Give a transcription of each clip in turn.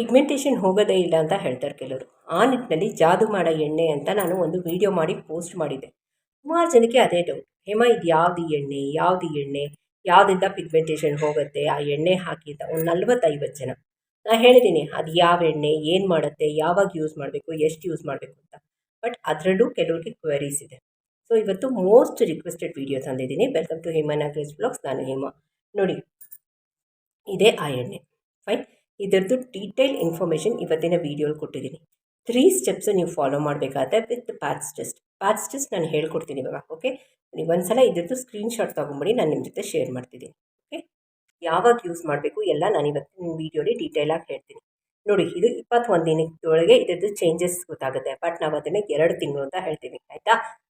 Pigmentation ಹೋಗೋದೇ ಇಲ್ಲ ಅಂತ ಹೇಳ್ತಾರೆ ಕೆಲವರು. ಆ ನಿಟ್ಟಿನಲ್ಲಿ ಜಾದು ಮಾಡೋ ಎಣ್ಣೆ ಅಂತ ನಾನು ಒಂದು ವಿಡಿಯೋ ಮಾಡಿ ಪೋಸ್ಟ್ ಮಾಡಿದ್ದೆ. ಸುಮಾರು ಜನಕ್ಕೆ ಅದೇ ಡೌಟ್ ಹೇಮ, ಇದು ಯಾವ್ದು ಎಣ್ಣೆ? ಯಾವುದು ಎಣ್ಣೆ? ಯಾವುದಿಂದ ಪಿಗ್ಮೆಂಟೇಷನ್ ಹೋಗುತ್ತೆ? ಆ ಎಣ್ಣೆ ಹಾಕಿದ್ದ ಒಂದು ನಲ್ವತ್ತೈವತ್ತು ಜನ. ನಾನು ಹೇಳಿದ್ದೀನಿ, ಅದು ಯಾವ ಎಣ್ಣೆ, ಏನು ಮಾಡುತ್ತೆ, ಯಾವಾಗ ಯೂಸ್ ಮಾಡಬೇಕು, ಎಷ್ಟು ಯೂಸ್ ಮಾಡಬೇಕು ಅಂತ. ಬಟ್ ಅದರಲ್ಲೂ ಕೆಲವರಿಗೆ ಕ್ವೆರೀಸ್ ಇದೆ. ಸೊ ಇವತ್ತು ಮೋಸ್ಟ್ ರಿಕ್ವೆಸ್ಟೆಡ್ ವಿಡಿಯೋ ತಂದಿದ್ದೀನಿ. Welcome to Hema Nagaraj blogs ನಾನು ಹೇಮಾ. ನೋಡಿ, ಇದೇ ಆ ಎಣ್ಣೆ. ಫೈನ್ ಇದರದ್ದು ಡೀಟೇಲ್ ಇನ್ಫಾರ್ಮೇಷನ್ ಇವತ್ತಿನ ವೀಡಿಯೋಲಿ ಕೊಟ್ಟಿದ್ದೀನಿ. ತ್ರೀ ಸ್ಟೆಪ್ಸ್ ನೀವು ಫಾಲೋ ಮಾಡಬೇಕಾದ್ರೆ with patch test patch test ನಾನು ಹೇಳ್ಕೊಡ್ತೀನಿ ಇವಾಗ ಓಕೆ ನೀವು ಒಂದ್ಸಲ ಇದ್ರದ್ದು ಸ್ಕ್ರೀನ್ಶಾಟ್ ತೊಗೊಂಬಿಡಿ, ನಾನು ನಿಮ್ಮ ಜೊತೆ ಶೇರ್ ಮಾಡ್ತಿದ್ದೀನಿ ಓಕೆ ಯಾವಾಗ ಯೂಸ್ ಮಾಡಬೇಕು ಎಲ್ಲ ನಾನು ಇವತ್ತಿನ ವೀಡಿಯೋಲಿ ಆಗಿ ಹೇಳ್ತೀನಿ. ನೋಡಿ, ಇದು ಇಪ್ಪತ್ತೊಂದು ದಿನದೊಳಗೆ ಇದರದ್ದು ಚೇಂಜಸ್ ಗೊತ್ತಾಗುತ್ತೆ ಬಟ್ ನಾವು ಅದನ್ನು ಎರಡು ತಿಂಗಳು ಅಂತ ಹೇಳ್ತೀವಿ, ಆಯಿತಾ?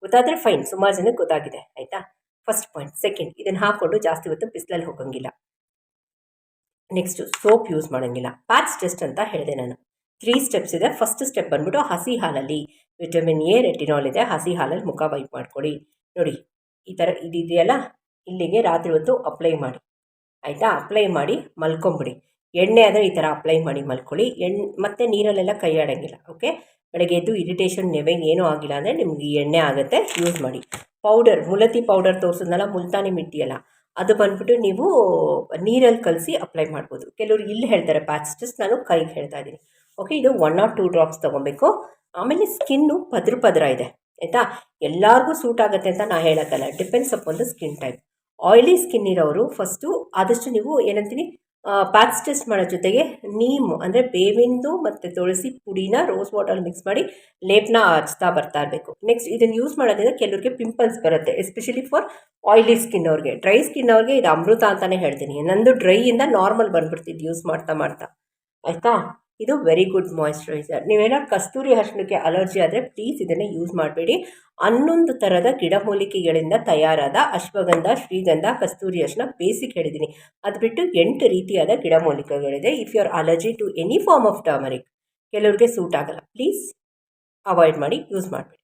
ಗೊತ್ತಾದರೆ ಫೈನ್ ಸುಮಾರು ಜನಕ್ಕೆ ಗೊತ್ತಾಗಿದೆ, ಆಯಿತಾ? ಫಸ್ಟ್ ಪಾಯಿಂಟ್ ಸೆಕೆಂಡ್ ಇದನ್ನು ಹಾಕ್ಕೊಂಡು ಜಾಸ್ತಿ ಹೊತ್ತು ಬಿಸಿಲಲ್ಲಿ ಹೋಗಂಗಿಲ್ಲ. ನೆಕ್ಸ್ಟು ಸೋಪ್ ಯೂಸ್ ಮಾಡೋಂಗಿಲ್ಲ. ಪ್ಯಾಚ್ ಟೆಸ್ಟ್ ಅಂತ ಹೇಳಿದೆ ನಾನು. ತ್ರೀ ಸ್ಟೆಪ್ಸ್ ಇದೆ. ಫಸ್ಟ್ ಸ್ಟೆಪ್ ಬಂದ್ಬಿಟ್ಟು ಹಸಿ ಹಾಲಲ್ಲಿ ವಿಟಮಿನ್ ಎ ರೆಟಿನಾಲ್ ಇದೆ. ಹಸಿ ಹಾಲಲ್ಲಿ ಮುಖ ವೈಪ್ ಮಾಡ್ಕೊಳ್ಳಿ ನೋಡಿ, ಈ ಥರ ಇದಿದೆಯಲ್ಲ ಇಲ್ಲಿಗೆ ರಾತ್ರಿ ಹೊತ್ತು ಅಪ್ಲೈ ಮಾಡಿ. ಆಯಿತಾ? ಅಪ್ಲೈ ಮಾಡಿ, ಮಲ್ಕೊಂಬಿಡಿ. ಎಣ್ಣೆ ಆದರೆ ಈ ಥರ ಅಪ್ಲೈ ಮಾಡಿ ಮಲ್ಕೊಳ್ಳಿ. ಎಣ್ಣೆ ಮತ್ತು ನೀರಲ್ಲೆಲ್ಲ ಕೈ ಆಡೋಂಗಿಲ್ಲ ಓಕೆ ಬೆಳಗ್ಗೆ ಎದ್ದು ಇರಿಟೇಷನ್ ನೆವೆ ಏನೂ ಆಗಿಲ್ಲ ಅಂದರೆ ನಿಮಗೆ ಎಣ್ಣೆ ಆಗುತ್ತೆ ಯೂಸ್ ಮಾಡಿ. ಪೌಡರ್ ಮುಲತಿ ಪೌಡರ್ ತೋರಿಸಿದ್ನಲ್ಲ, ಮುಲ್ತಾನಿ ಮಿಟ್ಟಿಯಲ್ಲ. ಅದು ಬಂದ್ಬಿಟ್ಟು ನೀವು ನೀರಲ್ಲಿ ಕಲಸಿ ಅಪ್ಲೈ ಮಾಡ್ಬೋದು. ಕೆಲವರು ಇಲ್ಲಿ ಹೇಳ್ತಾರೆ ಪ್ಯಾಚ್ ಟೆಸ್ಟ್ ನಾನು ಕೈಗೆ ಹೇಳ್ತಾ ಇದ್ದೀನಿ. ಓಕೆ ಇದು ಒನ್ ಆರ್ ಟೂ ಡ್ರಾಪ್ಸ್ ತೊಗೊಬೇಕು. ಆಮೇಲೆ ಸ್ಕಿನ್ನು ಪದ್ರ ಪದ್ರ ಇದೆ, ಆಯಿತಾ? ಎಲ್ಲರಿಗೂ ಸೂಟ್ ಆಗುತ್ತೆ ಅಂತ ನಾನು ಹೇಳೋಕ್ಕಲ್ಲ. ಡಿಪೆಂಡ್ಸ್ ಅಪ್ ಒಂದು ಸ್ಕಿನ್ ಟೈಪ್ ಆಯಿಲಿ ಸ್ಕಿನ್ ಇರೋರು ಫಸ್ಟು ಆದಷ್ಟು ನೀವು ಏನಂತೀನಿ? ಪ್ಯಾಚ್ ಟೆಸ್ಟ್ ಮಾಡೋ ಜೊತೆಗೆ ನೀಮು, ಅಂದರೆ ಬೇವಿಂದು ಮತ್ತು ತುಳಸಿ ಪುಡಿನ ರೋಸ್ ವಾಟರ್ ಮಿಕ್ಸ್ ಮಾಡಿ ಲೇಪನ ಹಚ್ತಾ ಬರ್ತಾ ಇರಬೇಕು. ನೆಕ್ಸ್ಟ್ ಇದನ್ನು ಯೂಸ್ ಮಾಡೋದ್ರಿಂದ ಕೆಲವರಿಗೆ ಪಿಂಪಲ್ಸ್ ಬರುತ್ತೆ ಎಸ್ಪೆಷಲಿ ಫಾರ್ ಆಯಿಲಿ ಸ್ಕಿನ್ ಅವ್ರಿಗೆ. ಡ್ರೈ ಸ್ಕಿನ್ ಅವ್ರಿಗೆ ಇದು ಅಮೃತ ಅಂತಲೇ ಹೇಳ್ತೀನಿ. ನಂದು ಡ್ರೈಯಿಂದ ನಾರ್ಮಲ್ ಬಂದ್ಬಿಡ್ತಿದ್ದು ಯೂಸ್ ಮಾಡ್ತಾ ಮಾಡ್ತಾ. ಆಯಿತಾ? ಇದು ವೆರಿ ಗುಡ್ ಮಾಯಿಶ್ಚರೈಸರ್ ನೀವೇನಾದ್ರು ಕಸ್ತೂರಿ ಅರ್ಶಿಣಕ್ಕೆ ಅಲರ್ಜಿ ಆದರೆ ಪ್ಲೀಸ್ ಇದನ್ನು ಯೂಸ್ ಮಾಡಬೇಡಿ. ಹನ್ನೊಂದು ಥರದ ಗಿಡಮೂಲಿಕೆಗಳಿಂದ ತಯಾರಾದ ಅಶ್ವಗಂಧ, ಶ್ರೀಗಂಧ, ಕಸ್ತೂರಿ ಅರ್ಶಿನ ಬೇಸಿಕ್ ಹೇಳಿದ್ದೀನಿ ಅದು ಬಿಟ್ಟು ಎಂಟು ರೀತಿಯಾದ ಗಿಡಮೂಲಿಕೆಗಳಿದೆ. If you are allergy to any form of turmeric ಕೆಲವ್ರಿಗೆ ಸೂಟ್ ಆಗಲ್ಲ. ಪ್ಲೀಸ್ ಅವಾಯ್ಡ್ ಮಾಡಿ ಯೂಸ್ ಮಾಡಬೇಡಿ.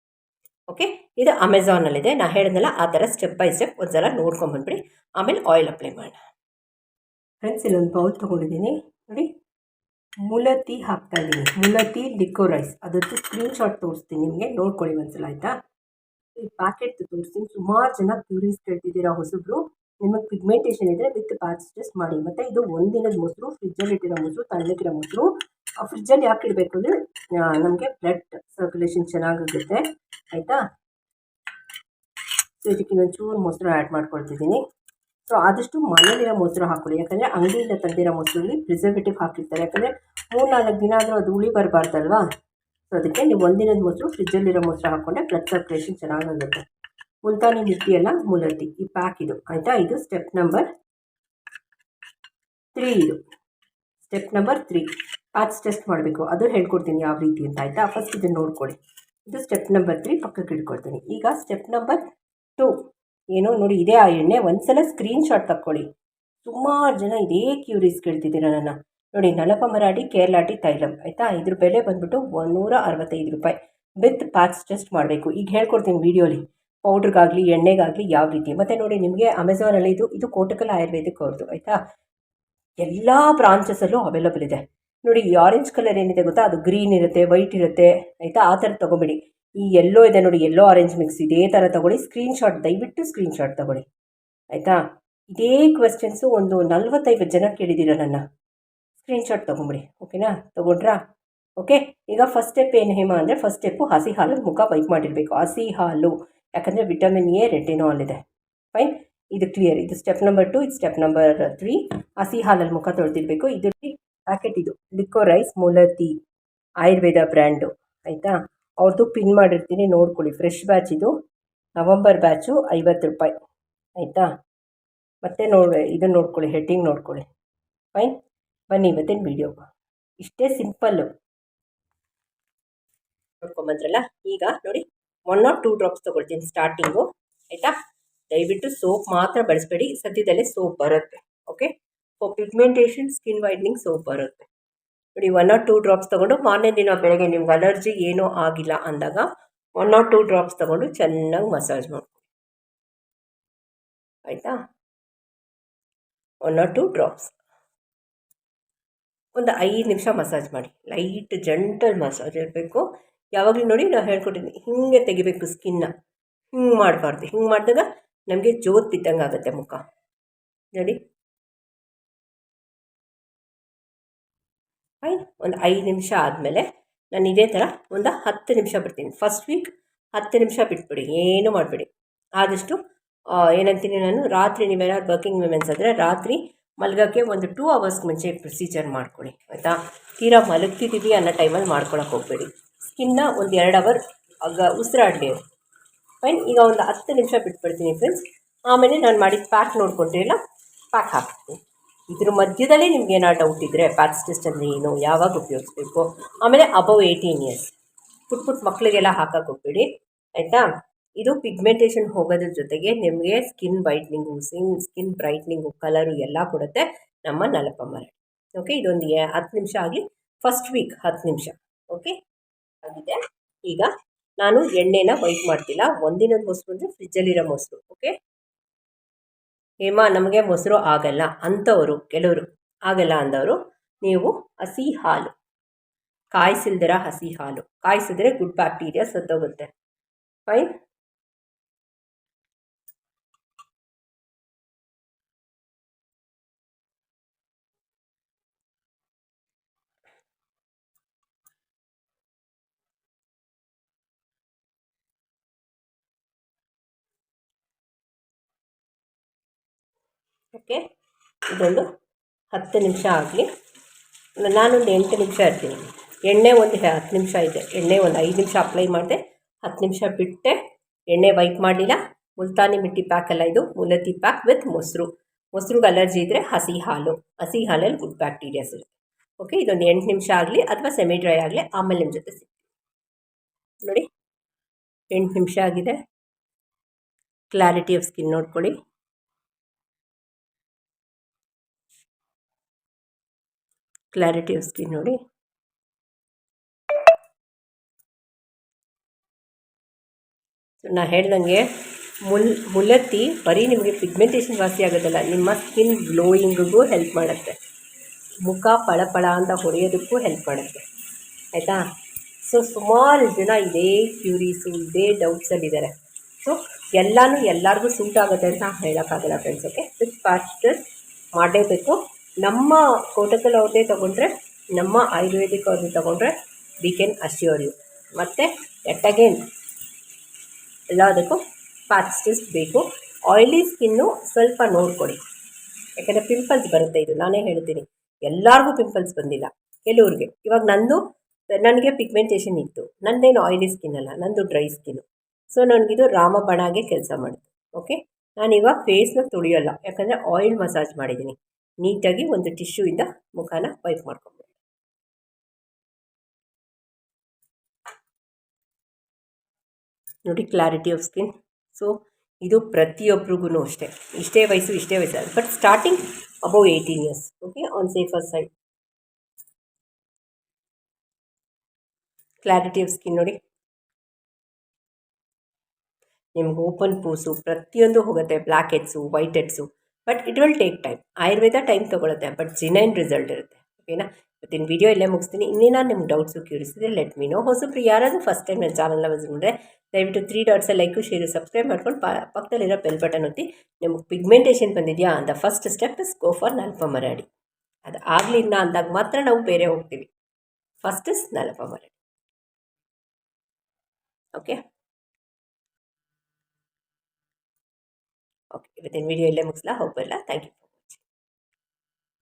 ಓಕೆ ಇದು ಅಮೆಝಾನಲ್ಲಿದೆ ನಾ ಹೇಳಿದ್ನಲ್ಲ, ಆ ಥರ ಸ್ಟೆಪ್ ಬೈ ಸ್ಟೆಪ್ ಒಂದು ಸಲ ನೋಡ್ಕೊಂಬಂದ್ಬಿಡಿ ಆಮೇಲೆ ಆಯಿಲ್ ಅಪ್ಲೈ ಮಾಡೋಣ. ಫ್ರೆಂಡ್ಸ್ ಇಲ್ಲೊಂದು ಬೌಲ್ ತೊಗೊಂಡಿದ್ದೀನಿ. ನೋಡಿ. ಮುಲತಿ ಹಾಕ್ತಾ ಇದ್ದೀನಿ ಮುಲತಿ ಲಿಕೋರೈಸ್ ಅದರದ್ದು ಸ್ಕ್ರೀನ್ಶಾಟ್ ತೋರಿಸ್ತೀನಿ ನಿಮಗೆ. ನೋಡ್ಕೊಳ್ಳಿ ಒಂದ್ಸಲ ಆಯಿತಾ? ಈ ಪ್ಯಾಕೆಟ್ ತೋರಿಸ್ತೀನಿ. ಸುಮಾರು ಜನ ಕ್ಯೂರೀಸ್ ಕೇಳ್ತಿದ್ದೀರಾ ಹೊಸಬ್ರು. ನಿಮಗೆ ಪಿಗ್ಮೆಂಟೇಷನ್ ಇದ್ದರೆ ವಿತ್ ಪ್ಯಾಚ್ ಟೆಸ್ಟ್ ಮಾಡಿ. ಮತ್ತೆ ಇದು ಒಂದಿನದ ಮೊಸರು ಫ್ರಿಜ್ಜಲ್ಲಿ ಇಟ್ಟಿರೋ ಮೊಸರು ತಣ್ಣಗಿರೋ ಮೊಸರು. ಆ ಫ್ರಿಜ್ಜಲ್ಲಿ ಯಾಕೆ ಇಡಬೇಕು ಅಂದರೆ ನಮಗೆ ಬ್ಲಡ್ ಸರ್ಕ್ಯುಲೇಷನ್ ಚೆನ್ನಾಗಿರುತ್ತೆ. ಆಯಿತಾ? ಸೊ ಇದಕ್ಕೆ ಇನ್ನೊಂಚೂರು ಮೊಸರು ಆ್ಯಡ್ ಮಾಡ್ಕೊಳ್ತಿದ್ದೀನಿ. ಸೊ ಆದಷ್ಟು ಮನೆಯಲ್ಲಿರೋ ಮೊಸರು ಹಾಕೊಳ್ಳಿ. ಯಾಕಂದರೆ ಅಂಗಡಿಯಿಂದ ತಂದಿರೋ ಮೊಸರಲ್ಲಿ ಪ್ರಿಸರ್ವೇಟಿವ್ ಹಾಕಿರ್ತಾರೆ. ಯಾಕಂದರೆ ಮೂರು ನಾಲ್ಕು ದಿನ ಆದರೂ ಅದು ಹುಳಿ ಬರಬಾರ್ದಲ್ವಾ? ಸೊ ಅದಕ್ಕೆ ನೀವು ಒಂದಿನದ ಮೊಸರು ಫ್ರಿಜ್ಜಲ್ಲಿರೋ ಮೊಸರು ಹಾಕ್ಕೊಂಡ್ರೆ ಬ್ಲಡ್ ಸರ್ಕ್ಯುಲೇಷನ್ ಚೆನ್ನಾಗಾಗುತ್ತೆ ಮುಲ್ತಾನಿ ಎಲ್ಲ ಮುಲತಿ ಈ ಪ್ಯಾಕ್ ಇದು. ಆಯಿತಾ? ಇದು ಸ್ಟೆಪ್ ನಂಬರ್ ತ್ರೀ ಇದು. Step number three patch test ಮಾಡಬೇಕು. ಅದು ಹೇಳ್ಕೊಡ್ತೀನಿ ಯಾವ ರೀತಿ ಅಂತ, ಆಯಿತಾ? ಫಸ್ಟ್ ಇದನ್ನು ನೋಡ್ಕೊಳ್ಳಿ. ಇದು ಸ್ಟೆಪ್ ನಂಬರ್ ತ್ರೀ ಪಕ್ಕಕ್ಕೆ ಇಟ್ಕೊಳ್ತೀನಿ. ಈಗ ಸ್ಟೆಪ್ ನಂಬರ್ ಟು ಏನೋ ನೋಡಿ ಇದೇ ಆ ಎಣ್ಣೆ. ಒಂದ್ಸಲ ಸ್ಕ್ರೀನ್ಶಾಟ್ ತಕ್ಕೊಳ್ಳಿ. ಸುಮಾರು ಜನ ಇದೇ ಕ್ಯೂರೀಸ್ ಕೇಳ್ತಿದ್ದೀರ ನನ್ನ. ನೋಡಿ ನಲಪ ಮರಾಠಿ, ಕೇರಳಾಟಿ ತೈಲಂ ಆಯಿತಾ? ಇದ್ರ ಬೆಲೆ ಬಂದ್ಬಿಟ್ಟು ಒಂದೂರ ಅರವತ್ತೈದು ರೂಪಾಯಿ. ವಿತ್ ಪ್ಯಾಕ್ಸ್ ಟೆಸ್ಟ್ ಮಾಡಬೇಕು. ಈಗ ಹೇಳ್ಕೊಡ್ತೀನಿ ವೀಡಿಯೋಲಿ. ಪೌಡ್ರಿಗಾಗಲಿ, ಎಣ್ಣೆಗಾಗಲಿ ಯಾವ ರೀತಿ? ಮತ್ತು ನೋಡಿ, ನಿಮಗೆ ಅಮೆಝಾನಲ್ಲಿ ಇದು ಇದು ಕೋಟಕಲ್ ಆಯುರ್ವೇದಿಕ್ ಅವ್ರದ್ದು ಆಯಿತಾ? ಎಲ್ಲ ಬ್ರಾಂಚಸಲ್ಲೂ ಅವೈಲಬಲ್ ಇದೆ. ನೋಡಿ ಆರೆಂಜ್ ಕಲರ್ ಏನಿದೆ ಗೊತ್ತಾ? ಅದು ಗ್ರೀನ್ ಇರುತ್ತೆ ವೈಟ್ ಇರುತ್ತೆ. ಆಯಿತಾ? ಆ ಥರ ತೊಗೊಬೇಡಿ. ಈ ಎಲ್ಲೋ ಇದೆ ನೋಡಿ, ಎಲ್ಲೋ ಆರೆಂಜ್ ಮಿಕ್ಸ್ ಇದೇ ಥರ ತಗೊಳ್ಳಿ. ಸ್ಕ್ರೀನ್ಶಾಟ್ ದಯವಿಟ್ಟು ಸ್ಕ್ರೀನ್ಶಾಟ್ ತಗೊಳ್ಳಿ. ಆಯಿತಾ? ಇದೇ ಕ್ವೆಶನ್ಸು ಒಂದು ನಲ್ವತ್ತೈವತ್ತು ಜನ ಕೇಳಿದ್ದೀರ ನನ್ನ. ಸ್ಕ್ರೀನ್ಶಾಟ್ ತೊಗೊಂಬಿಡಿ, ಓಕೆನಾ? ತೊಗೊಂಡ್ರಾ? ಓಕೆ? ಈಗ ಫಸ್ಟ್ ಸ್ಟೆಪ್ ಏನು ಹೇಮ ಅಂದರೆ ಫಸ್ಟ್ ಸ್ಟೆಪ್ಪು ಹಸಿ ಹಾಲಲ್ಲಿ ಮುಖ ವೈಪ್ ಮಾಡಿರಬೇಕು. ಹಸಿ ಹಾಲು, ಯಾಕಂದರೆ ವಿಟಮಿನ್ ಎ ರೆಟಿನಾಲ್ ಇದೆ. ಫೈನ್ ಇದು ಕ್ಲಿಯರ್ ಇದು ಸ್ಟೆಪ್ ನಂಬರ್ ಟು ಇದು ಸ್ಟೆಪ್ ನಂಬರ್ ತ್ರೀ ಹಸಿ ಹಾಲಲ್ಲಿ ಮುಖ ತೊಳೆದಿರಬೇಕು. ಇದು ಪ್ಯಾಕೆಟ್ ಇದು. ಲಿಕೋರೈಸ್ ಮೂಲತಿ ಆಯುರ್ವೇದ ಬ್ರ್ಯಾಂಡು ಆಯಿತಾ? ಅವ್ರದ್ದು ಪಿನ್ ಮಾಡಿರ್ತೀನಿ, ನೋಡ್ಕೊಳ್ಳಿ. ಫ್ರೆಶ್ ಬ್ಯಾಚ್ ಇದು. ನವಂಬರ್ ಬ್ಯಾಚು ಐವತ್ತು ರೂಪಾಯಿ. ಆಯಿತಾ? ಮತ್ತೆ ನೋಡಿ ಇದನ್ನು ನೋಡ್ಕೊಳ್ಳಿ ಹೆಡ್ಡಿಂಗ್ ನೋಡ್ಕೊಳ್ಳಿ. ಫೈನ್ ಬನ್ನಿ ಇವತ್ತಿನ ವೀಡಿಯೋ ಇಷ್ಟೇ ಸಿಂಪಲ್ಲು ನೋಡ್ಕೊಂಬಂದ್ರಲ್ಲ? ಈಗ ನೋಡಿ ಒನ್ ಆರ್ ಟೂ ಡ್ರಾಪ್ಸ್ ತೊಗೊಳ್ತೀನಿ ಸ್ಟಾರ್ಟಿಂಗು ಆಯಿತಾ? ದಯವಿಟ್ಟು ಸೋಪ್ ಮಾತ್ರ ಬಳಸಬೇಡಿ. ಸದ್ಯದಲ್ಲೇ ಸೋಪ್ ಬರುತ್ತೆ. Okay for pigmentation skin whitening soap ಬರುತ್ತೆ. ನೋಡಿ ಒನ್ ಆರ್ ಟೂ ಡ್ರಾಪ್ಸ್ ತೊಗೊಂಡು ಮಾರನೇ ದಿನ ಬೆಳಗ್ಗೆ ನಿಮ್ಗೆ ಅಲರ್ಜಿ ಏನೂ ಆಗಿಲ್ಲ ಅಂದಾಗ ಒನ್ ಆರ್ ಟೂ ಡ್ರಾಪ್ಸ್ ತೊಗೊಂಡು ಚೆನ್ನಾಗಿ ಮಸಾಜ್ ಮಾಡಿ ಆಯಿತಾ? ಒನ್ ಆರ್ ಟೂ ಡ್ರಾಪ್ಸ್ ಒಂದು ಐದು ನಿಮಿಷ ಮಸಾಜ್ ಮಾಡಿ. ಲೈಟ್ ಜಂಟಲ್ ಮಸಾಜ್ ಇರಬೇಕು ಯಾವಾಗಲೂ ನೋಡಿ ನಾವು ಹೇಳ್ಕೊಟ್ಟಿದ್ದೀನಿ ಹೀಗೆ ತೆಗಿಬೇಕು ಸ್ಕಿನ್ನ ಹಿಂಗೆ ಮಾಡಬಾರ್ದು. ಹಿಂಗೆ ಮಾಡಿದಾಗ ನಮಗೆ ಜೋತ್ ಬಿದ್ದಂಗೆ ಆಗುತ್ತೆ ಮುಖ. ನೋಡಿ. ಫೈನ್ ಒಂದು ಐದು ನಿಮಿಷ ಆದಮೇಲೆ ನಾನು ಇದೇ ಥರ ಒಂದು ಹತ್ತು ನಿಮಿಷ ಬಿಡ್ತೀನಿ. ಫಸ್ಟ್ ವೀಕ್ ಹತ್ತು ನಿಮಿಷ ಬಿಟ್ಬಿಡಿ. ಏನೂ ಮಾಡಬೇಡಿ. ಆದಷ್ಟು ಏನಂತೀನಿ ನಾನು, ರಾತ್ರಿ ನೀವೇನಾದ್ರು ವರ್ಕಿಂಗ್ ವಿಮೆನ್ಸ್ ಆದರೆ ರಾತ್ರಿ ಮಲಗೋಕ್ಕೆ ಒಂದು ಟೂ ಅವರ್ಸ್ ಮುಂಚೆ ಪ್ರೊಸೀಜರ್ ಮಾಡ್ಕೊಳ್ಳಿ, ಆಯಿತಾ? ತೀರಾ ಮಲಗ್ತಿದ್ದೀವಿ ಅನ್ನೋ ಟೈಮಲ್ಲಿ ಮಾಡ್ಕೊಳಕ್ಕೆ ಹೋಗಬೇಡಿ. ಸ್ಕಿನ್ನ ಒಂದು ಎರಡು ಅವರ್ ಆಗ ಉಸಿರಾಡಲಿ. ಫೈನ್ ಈಗ ಒಂದು ಹತ್ತು ನಿಮಿಷ ಬಿಟ್ಬಿಡ್ತೀನಿ ಫ್ರೆಂಡ್ಸ್ ಆಮೇಲೆ ನಾನು ಮಾಡಿದ ಪ್ಯಾಕ್ ನೋಡ್ಕೊಂಡ್ರಿಲ್ಲ ಪ್ಯಾಕ್ ಹಾಕ್ತೀನಿ. ಇದ್ರ ಮಧ್ಯದಲ್ಲಿ ನಿಮ್ಗೆ ಏನಾದ್ರು ಡೌಟ್ ಇದ್ದರೆ ಪ್ಯಾಕ್ಸ್ ಟೆಸ್ಟ್ ಅಂದರೆ ಏನು ಯಾವಾಗ ಉಪಯೋಗಿಸ್ಬೇಕು? ಆಮೇಲೆ above eighteen years put put ಮಕ್ಕಳಿಗೆಲ್ಲ ಹಾಕಕ್ಕೆ ಹೋಗ್ಬೇಡಿ, ಆಯಿತಾ? ಇದು ಪಿಗ್ಮೆಂಟೇಷನ್ ಹೋಗೋದ್ರ ಜೊತೆಗೆ ನಿಮಗೆ skin whitening skin skin brightening colour ಎಲ್ಲ ಕೊಡುತ್ತೆ ನಮ್ಮ ನಲಪ ಓಕೆ ಇದೊಂದು ಹತ್ತು ನಿಮಿಷ ಆಗಲಿ. ಫಸ್ಟ್ ವೀಕ್ ಹತ್ತು ನಿಮಿಷ. ಓಕೆ ಆಗಿದೆ. ಈಗ ನಾನು ಎಣ್ಣೆನ ವೈಟ್ ಮಾಡ್ತಿಲ್ಲ. ಒಂದಿನದ ಮೊಸರು ಅಂದರೆ ಫ್ರಿಜ್ಜಲ್ಲಿರೋ ಮೊಸರು. ಓಕೆ ಹೇಮ, ನಮಗೆ ಮೊಸರು ಆಗಲ್ಲ ಅಂಥವರು ಕೆಲವರು ಆಗಲ್ಲ ಅಂದವರು, ನೀವು ಹಸಿ ಹಾಲು. ಕಾಯಿಸಿಲ್ದಿರ ಹಸಿ ಹಾಲು. ಕಾಯಿಸಿದ್ರೆ ಗುಡ್ ಬ್ಯಾಕ್ಟೀರಿಯಾ ಸತ್ತೋಗುತ್ತೆ. ಫೈನ್ ಓಕೆ, ಇದೊಂದು ಹತ್ತು ನಿಮಿಷ ಆಗಲಿ. ನಾನೊಂದು ಎಂಟು ನಿಮಿಷ ಇರ್ತೀನಿ. ಎಣ್ಣೆ ಒಂದು ಹತ್ತು ನಿಮಿಷ ಇದೆ. ಎಣ್ಣೆ ಒಂದು ಐದು ನಿಮಿಷ ಅಪ್ಲೈ ಮಾಡಿದೆ. ಹತ್ತು ನಿಮಿಷ ಬಿಟ್ಟೆ. ಎಣ್ಣೆ ವೈಟ್ ಮಾಡಲಿಲ್ಲ. ಮುಲ್ತಾನಿ ಮಿಟ್ಟಿ ಪ್ಯಾಕ್ ಎಲ್ಲ ಇದು. ಮುಲತಿ ಪ್ಯಾಕ್ ವಿತ್ ಮೊಸರು. ಮೊಸರಿಗೆ ಅಲರ್ಜಿ ಇದ್ದರೆ ಹಸಿ ಹಾಲು. ಹಸಿ ಹಾಲಲ್ಲಿ ಗುಡ್ ಬ್ಯಾಕ್ಟೀರಿಯಾಸ್ ಇರುತ್ತೆ. ಓಕೆ, ಇದೊಂದು ಎಂಟು ನಿಮಿಷ ಆಗಲಿ ಅಥವಾ ಸೆಮಿ ಡ್ರೈ ಆಗಲಿ ಆಮೇಲೆ ನಿಮ್ಮ ಜೊತೆ ಸಿಗ್ತೀನಿ. ನೋಡಿ, ಎಂಟು ನಿಮಿಷ ಆಗಿದೆ. ಕ್ಲಾರಿಟಿ ಆಫ್ ಸ್ಕಿನ್ ನೋಡ್ಕೊಳ್ಳಿ. ಕ್ಲಾರಿಟಿ ಹೊಸ್ತೀನಿ ನೋಡಿ. ನಾ ಹೇಳ್ದಂಗೆ ಮುಲ್, ಮುಲತ್ತಿ ಬರೀ ನಿಮಗೆ ಪಿಗ್ಮೆಂಟೇಷನ್ ವಾಸಿ ಆಗೋದಲ್ಲ ನಿಮ್ಮ ಸ್ಕಿನ್ ಗ್ಲೋಯಿಂಗಿಗೂ ಹೆಲ್ಪ್ ಮಾಡುತ್ತೆ. ಮುಖ ಪಳ ಅಂತ ಹೊಡೆಯೋದಕ್ಕೂ ಹೆಲ್ಪ್ ಮಾಡುತ್ತೆ. ಆಯಿತಾ? ಸೊ ಸುಮಾರು ಜನ ಇದೇ ಕ್ಯೂರೀಸು ಇದೇ ಡೌಟ್ಸಲ್ಲಿದ್ದಾರೆ ಸೊ ಎಲ್ಲನೂ ಎಲ್ಲರಿಗೂ ಸೂಟ್ ಆಗುತ್ತೆ ಅಂತ ಹೇಳೋಕ್ಕಾಗಲ್ಲ ಫ್ರೆಂಡ್ಸ್ ಓಕೆ ವಿತ್ ಫಾಸ್ಟರ್ ಮಾಡಲೇಬೇಕು. ನಮ್ಮ ಕೋಟಕಲ್ ಅವ್ರದ್ದೇ ತೊಗೊಂಡ್ರೆ, ನಮ್ಮ ಆಯುರ್ವೇದಿಕ್ ಅವ್ರದ್ದು ತೊಗೊಂಡ್ರೆ ವಿ ಕ್ಯಾನ್ ಅಶ್ಯೂರ್ ಯು ಮತ್ತು ಎಟ್ ಅಗೇನ್ ಎಲ್ಲದಕ್ಕೂ ಪ್ಯಾಚಸ್ ಬೇಕು. ಆಯಿಲಿ ಸ್ಕಿನ್ನು ಸ್ವಲ್ಪ ನೋಡ್ಕೊಡಿ. ಯಾಕೆಂದರೆ ಪಿಂಪಲ್ಸ್ ಬರುತ್ತೆ ಇದು. ನಾನೇ ಹೇಳ್ತೀನಿ. ಎಲ್ಲರಿಗೂ ಪಿಂಪಲ್ಸ್ ಬಂದಿಲ್ಲ. ಕೆಲವ್ರಿಗೆ. ಇವಾಗ ನಂದು, ನನಗೆ ಪಿಗ್ಮೆಂಟೇಷನ್ ಇತ್ತು. ನಂದೇನು ಆಯಿಲಿ ಸ್ಕಿನ್ ಅಲ್ಲ. ನಂದು ಡ್ರೈ ಸ್ಕಿನ್ನು ಸೊ ನನಗಿದು ರಾಮಬಣಾಗೆ ಕೆಲಸ ಮಾಡುತ್ತೆ ಓಕೆ ನಾನಿವಾಗ ಫೇಸ್ನ ತುಳಿಯೋಲ್ಲ. ಯಾಕಂದರೆ ಆಯಿಲ್ ಮಸಾಜ್ ಮಾಡಿದ್ದೀನಿ. ನೀಟಾಗಿ ಒಂದು ಟಿಶ್ಯೂಯಿಂದ ಮುಖನ ವೈಪ್ ಮಾಡ್ಕೊಬೇಕು. ನೋಡಿ ಕ್ಲಾರಿಟಿ ಆಫ್ ಸ್ಕಿನ್. ಸೊ, ಇದು ಪ್ರತಿಯೊಬ್ಬರಿಗೂ ಅಷ್ಟೇ. ಇಷ್ಟೇ ವಯಸ್ಸು ಇಷ್ಟೇ ವಯಸ್ಸು but starting above eighteen years. Okay, on safer side. Clarity of skin ನೋಡಿ. ನಿಮ್ಗೆ ಓಪನ್ ಪೂಸು, ಪ್ರತಿಯೊಂದು ಹೋಗುತ್ತೆ. Black heads white heads but it will take time Ayurveda time ತೊಗೊಳುತ್ತೆ but genuine result ಇರುತ್ತೆ. ಓಕೆನಾ ಇವತ್ತಿನ ವಿಡಿಯೋ ಇಲ್ಲೇ ಮುಗಿಸ್ತೀನಿ. ಇನ್ನೇನು ನಿಮ್ಗೆ ಡೌಟ್ಸು ಕ್ಯೂರಿಸಿದೆ ಲೆಟ್ ಮೀನೋ ಹೊಸಬ್ರು ಯಾರಾದರೂ ಫಸ್ಟ್ ಟೈಮ್ ನನ್ನ ಚಾನಲ್ನ ವಿಸಿಟ್ ದಯವಿಟ್ಟು three dots like share subscribe ಮಾಡ್ಕೊಂಡು ಪಕ್ಕದಲ್ಲಿರೋ ಬೆಲ್ ಬಟನ್ ಒತ್ತಿ. ನಿಮಗೆ ಪಿಗ್ಮೆಂಟೇಷನ್ ಬಂದಿದೆಯಾ? ಅಂತ first step is go for Nalpamaradi ಅದು ಆಗಲಿಲ್ಲ ಅಂದಾಗ ಮಾತ್ರ ನಾವು ಬೇರೆ ಹೋಗ್ತೀವಿ. ಫಸ್ಟ್ ಇಸ್ ಮರಾಡಿ ಓಕೆ ಓಕೆ ಇವತ್ತಿನ ವಿಡಿಯೋ ಇಲ್ಲೇ ಮುಗಿಸ್ಲಾ ಹೋಗಲ್ಲ ಥ್ಯಾಂಕ್ ಯು